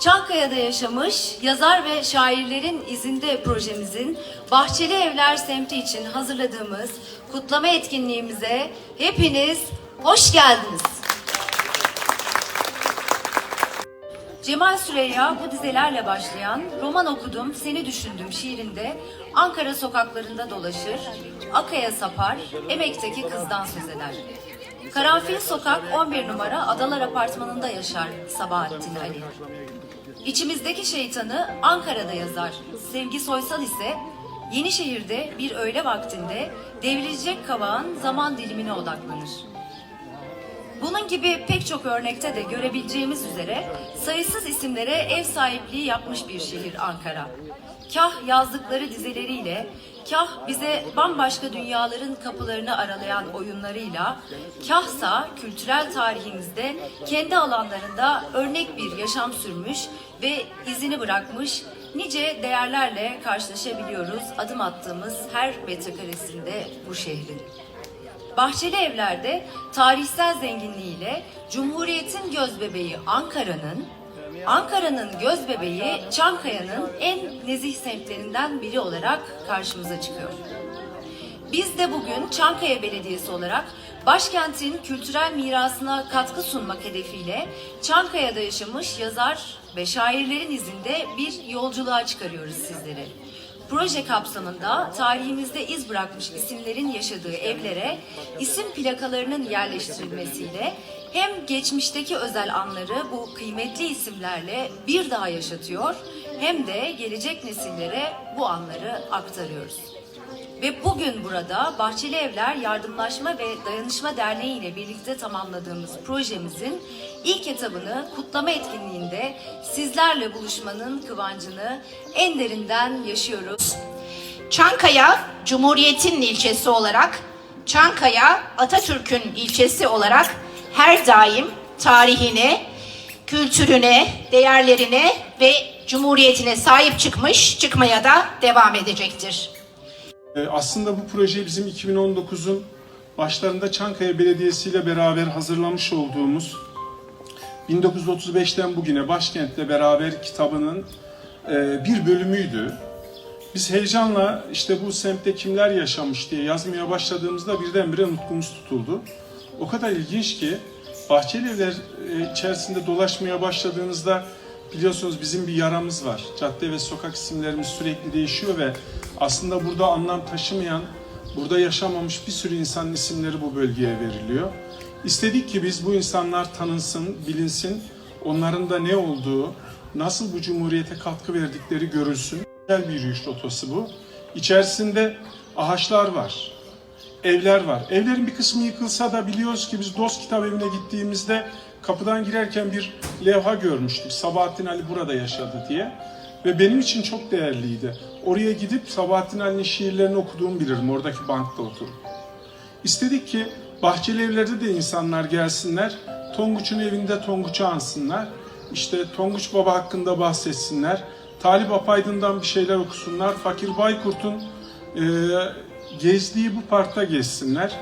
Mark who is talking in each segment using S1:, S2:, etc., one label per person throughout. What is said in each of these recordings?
S1: Çankaya'da yaşamış yazar ve şairlerin izinde projemizin Bahçeli Evler semti için hazırladığımız kutlama etkinliğimize hepiniz hoş geldiniz. Cemal Süreyya bu dizelerle başlayan Roman okudum seni düşündüm şiirinde Ankara sokaklarında dolaşır, Akaya sapar, emekteki kızdan söz eder. Karanfil Sokak 11 numara Adalar Apartmanı'nda yaşar Sabahattin Ali. İçimizdeki şeytanı Ankara'da yazar. Sevgi Soysal ise Yenişehir'de bir öğle vaktinde devrilecek kavağın zaman dilimine odaklanır. Bunun gibi pek çok örnekte de görebileceğimiz üzere sayısız isimlere ev sahipliği yapmış bir şehir Ankara. Kah yazdıkları dizeleriyle, kah bize bambaşka dünyaların kapılarını aralayan oyunlarıyla, kahsa kültürel tarihimizde kendi alanlarında örnek bir yaşam sürmüş ve izini bırakmış nice değerlerle karşılaşabiliyoruz adım attığımız her metrekaresinde bu şehrin. Bahçeli Evler'de tarihsel zenginliğiyle Cumhuriyet'in gözbebeği Ankara'nın, Ankara'nın gözbebeği Çankaya'nın en nezih semtlerinden biri olarak karşımıza çıkıyor. Biz de bugün Çankaya Belediyesi olarak başkentin kültürel mirasına katkı sunmak hedefiyle Çankaya'da yaşamış yazar ve şairlerin izinde bir yolculuğa çıkarıyoruz sizleri. Proje kapsamında tarihimizde iz bırakmış isimlerin yaşadığı evlere isim plakalarının yerleştirilmesiyle hem geçmişteki özel anları bu kıymetli isimlerle bir daha yaşatıyor hem de gelecek nesillere bu anları aktarıyoruz. Ve bugün burada Bahçeli Evler Yardımlaşma ve Dayanışma Derneği ile birlikte tamamladığımız projemizin ilk etabını kutlama etkinliğinde sizlerle buluşmanın kıvancını en derinden yaşıyoruz.
S2: Çankaya Cumhuriyet'in ilçesi olarak, Çankaya Atatürk'ün ilçesi olarak her daim tarihine, kültürüne, değerlerine ve cumhuriyetine sahip çıkmış, çıkmaya da devam edecektir.
S3: Ee, Aslında bu proje bizim 2019'un başlarında Çankaya Belediyesi ile beraber hazırlamış olduğumuz 1935'ten bugüne başkentle beraber kitabının e, bir bölümüydü. Biz heyecanla işte bu semtte kimler yaşamış diye yazmaya başladığımızda birdenbire nutkumuz tutuldu. O kadar ilginç ki Bahçeli Evler e, içerisinde dolaşmaya başladığınızda biliyorsunuz bizim bir yaramız var. Cadde ve sokak isimlerimiz sürekli değişiyor ve aslında burada anlam taşımayan, burada yaşamamış bir sürü insanın isimleri bu bölgeye veriliyor. İstedik ki biz bu insanlar tanınsın, bilinsin, onların da ne olduğu, nasıl bu cumhuriyete katkı verdikleri görülsün. Güzel bir yürüyüş rotası bu. İçerisinde ağaçlar var, evler var. Evlerin bir kısmı yıkılsa da biliyoruz ki biz Dost Kitap Evi'ne gittiğimizde kapıdan girerken bir levha görmüştük. Sabahattin Ali burada yaşadı diye. Ve benim için çok değerliydi. Oraya gidip Sabahattin Ali'nin şiirlerini okuduğumu bilirim oradaki bankta oturup. İstedik ki bahçeli evlerde de insanlar gelsinler. Tonguç'un evinde Tonguç'u ansınlar. İşte Tonguç Baba hakkında bahsetsinler. Talip Apaydın'dan bir şeyler okusunlar. Fakir Baykurt'un e, gezdiği bu parkta gezsinler.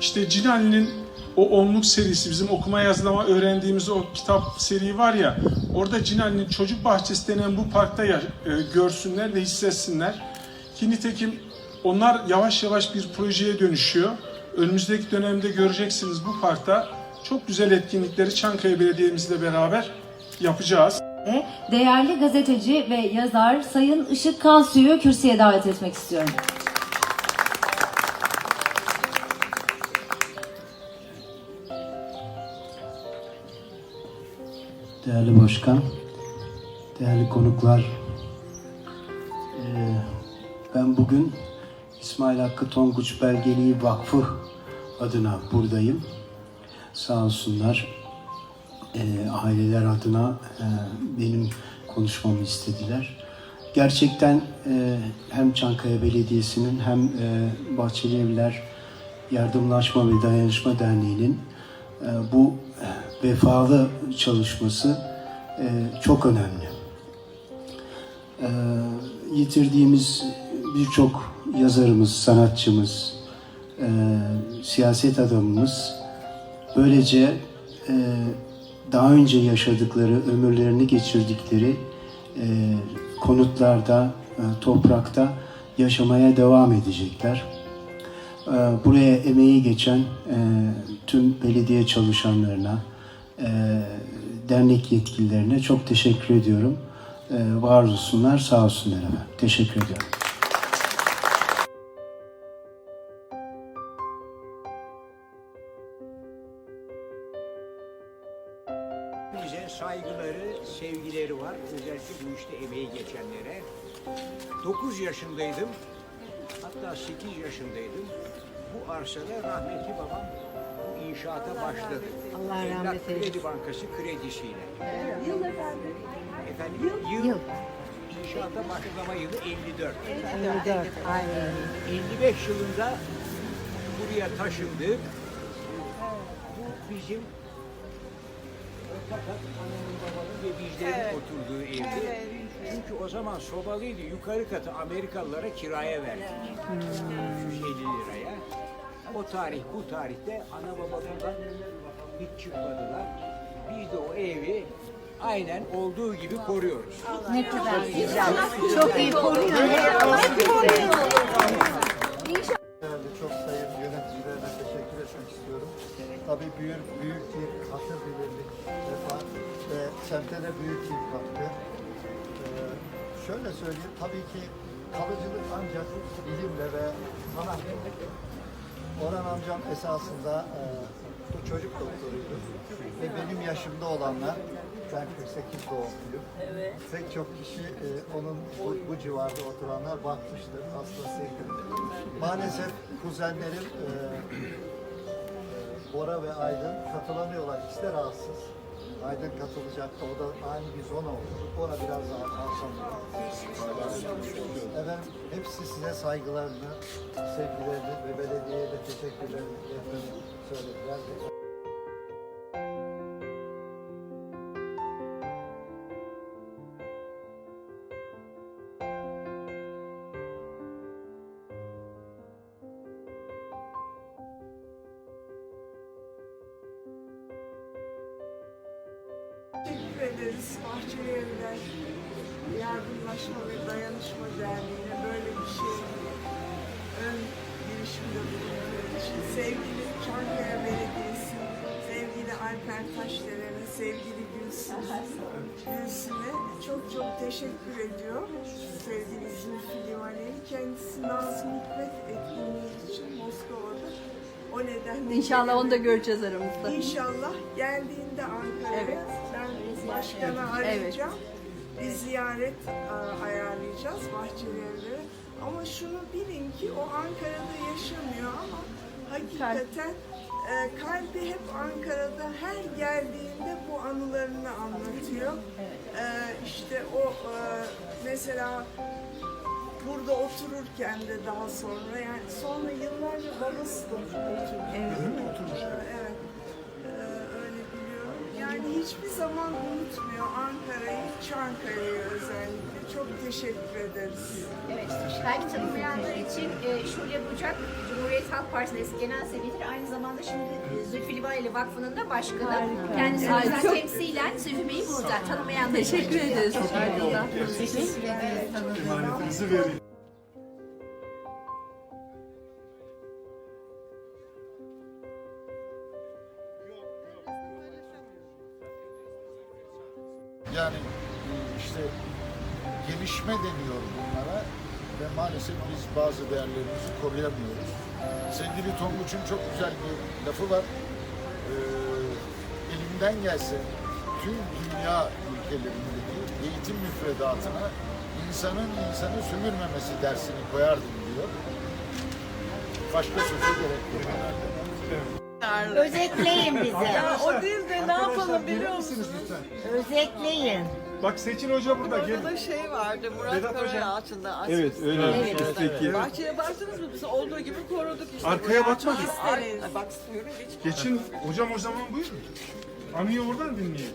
S3: İşte Cinali'nin o onluk serisi bizim okuma yazılama öğrendiğimiz o kitap seri var ya orada Cinali'nin çocuk bahçesi denen bu parkta ya- e, görsünler ve hissetsinler. Ki nitekim onlar yavaş yavaş bir projeye dönüşüyor. Önümüzdeki dönemde göreceksiniz bu parkta çok güzel etkinlikleri Çankaya Belediye'mizle beraber yapacağız.
S1: Değerli gazeteci ve yazar Sayın Işık Kansu'yu kürsüye davet etmek istiyorum.
S4: Değerli başkan, değerli konuklar, eee, ben bugün İsmail Hakkı Tonguç Belgeliği Vakfı adına buradayım. Sağ olsunlar eee, aileler adına eee, benim konuşmamı istediler. Gerçekten hem Çankaya Belediyesi'nin hem Bahçeli Evler Yardımlaşma ve Dayanışma Derneği'nin e, bu e, vefalı çalışması e, çok önemli. E, Yitirdiğimiz birçok yazarımız, sanatçımız, e, siyaset adamımız böylece e, daha önce yaşadıkları, ömürlerini geçirdikleri e, konutlarda, e, toprakta yaşamaya devam edecekler. E, buraya emeği geçen e, tüm belediye çalışanlarına, e, dernek yetkililerine çok teşekkür ediyorum. E, var olsunlar, sağ olsunlar efendim. Teşekkür ediyorum.
S5: Bize saygıları, sevgileri var. Özellikle bu işte emeği geçenlere. 9 yaşındaydım. Hatta 8 yaşındaydım. Bu arsada rahmetli babam inşaata başladı.
S6: Allah rahmet eylesin.
S5: Kredi Bankası kredisiyle. Yıl efendim? Efendim yıl.
S6: Yıl.
S5: İnşaata başlama yılı 54.
S6: 54. Aynen.
S5: 55 yılında buraya taşındık. Bu bizim fakat annemin babanın ve bizlerin oturduğu evdi. Çünkü o zaman sobalıydı. Yukarı katı Amerikalılara kiraya verdik. 350 liraya. O tarih bu tarihte ana baba buradan hiç çıkmadılar. Biz de o evi aynen olduğu gibi koruyoruz.
S6: Ne kadar güzel. Çok iyi koruyor.
S7: Değerli çok sayın yöneticilerine teşekkür etmek istiyorum. Tabii büyük, büyük bir hatır bilirlik vefa ve semte de büyük bir katkı. Ee, şöyle söyleyeyim, tabii ki kalıcılık ancak bilimle ve sanatla. Orhan amcam esasında e, bu çocuk doktoruydu. Ve benim yaşımda olanlar, ben 48 doğumluyum. Pek çok kişi e, onun bu, bu civarda oturanlar bakmıştır, hastasıydı. Maalesef kuzenlerim e, e, Bora ve Aydın katılamıyorlar. İkisi de rahatsız. Aydın katılacaktı. O da aynı bir zona oldu. Bora biraz daha kalkamıyor. Efendim hepsi size saygılarını, sevgilerini ve belediyeye de teşekkürlerini söylediler.
S8: Ederiz Bahçeli Evler Yardımlaşma ve Dayanışma Derneği'ne böyle bir şey ön girişimde bulunduğu için. Sevgili Çankaya Belediyesi, sevgili Alper Taşderen'e, sevgili Gülsün, Gülsün'e çok çok teşekkür ediyor. Sevgili Zülfü Livaneli. Kendisi Nazım Hikmet etkinliği için Moskova'da. O nedenle
S6: İnşallah onu da göreceğiz aramızda.
S8: İnşallah geldiğinde Ankara'ya
S6: Evet.
S8: Başkanı arayacağım. Bir ziyaret e, ayarlayacağız Bahçeli Evler'e. Ama şunu bilin ki o Ankara'da yaşamıyor ama hakikaten e, kalbi hep Ankara'da her geldiğinde bu anılarını anlatıyor. E, işte o e, mesela burada otururken de daha sonra yani sonra yıllarca babası da oturmuş. Evet. evet. Yani hiçbir zaman unutmuyor Ankara'yı, Çankaya'yı özellikle. Çok teşekkür ederiz.
S9: Evet, belki tanımayanlar için e, Şule Bucak, Cumhuriyet Halk Partisi eski genel sekreteri, aynı zamanda şimdi e, Zülfü Livaneli Vakfı'nın da başkanı. Kendisi o yüzden temsilen Zülfü Bey'i burada tanımayanlar için.
S6: Teşekkür ederiz. Ayrıca.
S3: Emanetinizi verin.
S7: Gelişme deniyor bunlara ve maalesef biz bazı değerlerimizi koruyamıyoruz. Sevgili Tonguç'un çok güzel bir lafı var. Ee, elimden gelse tüm dünya ülkelerindeki eğitim müfredatına insanın insanı sömürmemesi dersini koyardım diyor. Başka sözü gerek yok herhalde.
S10: Özetleyin bize.
S8: Ya o değil de ne yapalım biliyor musunuz?
S10: Özetleyin.
S3: Bak Seçil Hoca burada.
S8: Orada
S3: Gel.
S8: da şey vardı, Murat
S3: Vedat
S8: Kaya
S3: Hocam.
S8: açmış.
S3: Evet öyle. Üstteki.
S8: Bahçeye baktınız mı? Biz olduğu gibi koruduk işte.
S3: Arkaya bakmadık.
S8: Ay, ay, bak istiyorum geç.
S3: Geçin hocam o zaman buyurun. Anıyı oradan dinleyelim.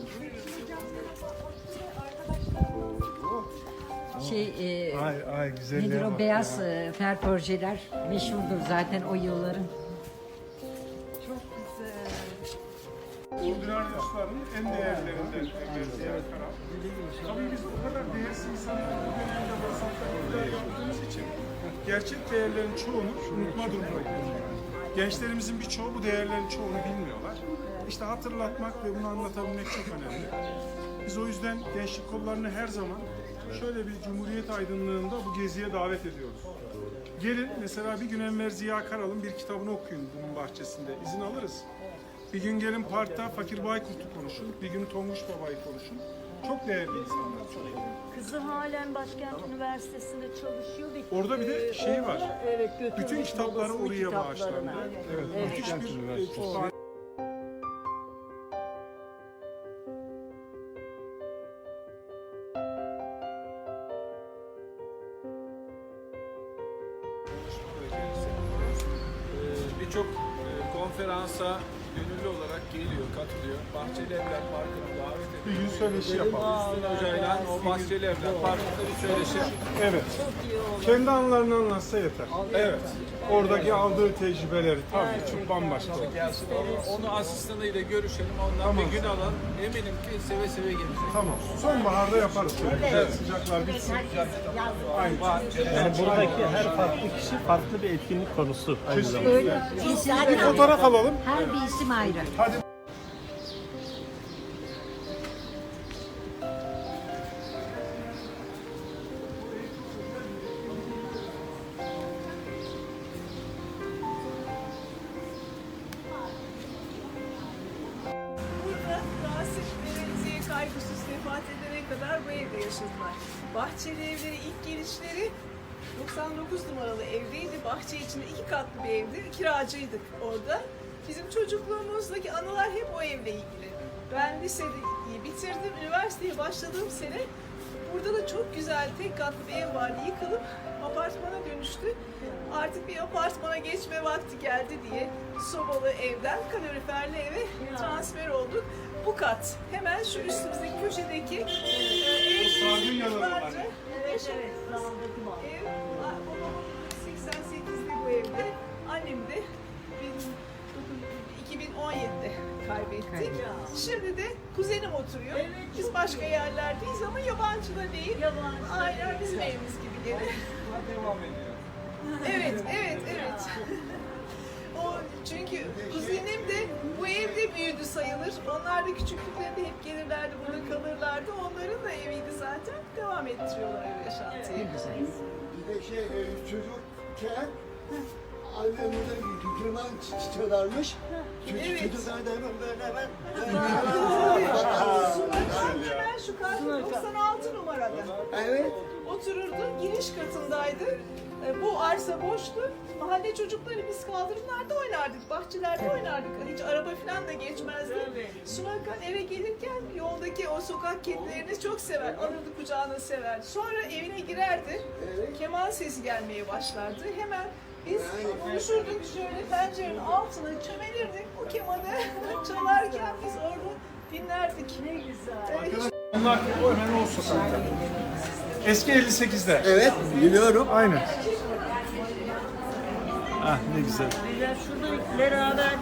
S6: Şey, e,
S3: Ay ay güzelliğe
S6: nedir o beyaz
S3: ya.
S6: e, fer projeler meşhurdur zaten o yılların.
S3: Ordinarius kitapların en değerlerinden Ziya Karal. Tabii biz o kadar değersiz insanları bu dönemde güzel yaptığımız için gerçek değerlerin çoğunu unutma durumuna. Gençlerimizin birçoğu bu değerlerin çoğunu bilmiyorlar. İşte hatırlatmak ve bunu anlatabilmek çok önemli. Biz o yüzden gençlik kollarını her zaman şöyle bir Cumhuriyet aydınlığında bu geziye davet ediyoruz. Gelin mesela bir gün Enver Ziya Karal'ın bir kitabını okuyun bunun bahçesinde. İzin alırız. Bir gün gelin parkta Fakir Baykurt'u konuşun. Bir gün Tonguç Baba'yı konuşun. Çok değerli insanlar.
S6: Kızı halen Başkent Üniversitesi'nde çalışıyor. ve-
S3: Orada bir de şey var.
S6: Evet,
S3: Bütün kitapları oraya bağışlandı. Evet, müthiş bir e, kütüphane.
S11: Ee, birçok e, konferansa gönüllü olarak geliyor, katılıyor. Bahçeli Evler Parkı'na davet ediyor.
S3: Bir yüz söyleşi yapalım.
S11: Üstün Hoca'yla o Bahçeli Evler Parkı'nda bir söyleşi.
S3: Evet. Kendi anılarını anlatsa yeter.
S11: Evet.
S3: Oradaki aldığı tecrübeleri tabii çok bambaşka.
S11: Gelsin onu, onu asistanıyla görüşelim. Ondan
S3: Tamam.
S11: bir gün alın. Eminim ki seve seve gelecek.
S3: Tamam. Sonbaharda yaparız şöyle. Güzel sıcaklar bitsin. Aynen.
S12: Yani buradaki her farklı kişi farklı bir etkinlik konusu aynı zamanda.
S13: Öyle. İsim
S3: Bir fotoğraf alalım.
S13: Her bir isim ayrı.
S3: Hadi.
S14: Kaygısız vefat edene kadar bu evde yaşadılar. Bahçeli evlere ilk gelişleri 99 numaralı evdeydi. Bahçe içinde iki katlı bir evdi. Kiracıydık orada. Bizim çocukluğumuzdaki anılar hep o evle ilgili. Ben liseyi bitirdim. Üniversiteye başladığım sene burada da çok güzel tek katlı bir ev vardı. Yıkılıp apartmana dönüştü. Artık bir apartmana geçme vakti geldi diye sobalı evden kaloriferli eve transfer olduk. Bu kat. Hemen şu üstümüzdeki köşedeki ev yıllarca
S6: Evet, evet. Sağındaki var.
S14: Ev, babam 88'de bu evde, annem de 2017'de kaybettik. Şimdi de kuzenim oturuyor. Biz başka yerlerdeyiz ama yabancı da değil.
S6: Yabancı.
S14: Aynen bizim evimiz gibi gene.
S11: Devam ediyor.
S14: Evet, evet, evet. O çünkü kuzenim de bu evde büyüdü sayılır. Onlar da küçüklüklerinde hep gelirlerdi, burada kalırlardı. Onların da eviydi zaten. Devam ettiriyorlar ev yaşantıyı.
S7: Bir de şey e, çocukken çiçeğlermiş. Çocuk
S14: Evet.
S7: çocuklar da hemen böyle hemen.
S14: Sınıftan hemen şu karşı 96 numarada.
S7: Evet.
S14: Otururdu, giriş katındaydı. E, Bu arsa boştu. Mahalle çocukları biz kaldırımlarda oynardık, bahçelerde oynardık. Hiç araba falan da geçmezdi. Sunakan eve gelirken yoldaki o sokak kedilerini çok sever, alırdı kucağına sever. Sonra evine girerdi, keman sesi gelmeye başlardı. Hemen biz konuşurduk şöyle pencerenin altına çömelirdik. O kemanı çalarken biz orada dinlerdik. Ne güzel.
S3: Onlar o hemen o sokakta. Eski 58'de.
S7: Evet biliyorum.
S3: Aynen.
S12: Ah ne güzel.
S6: Şurada beraber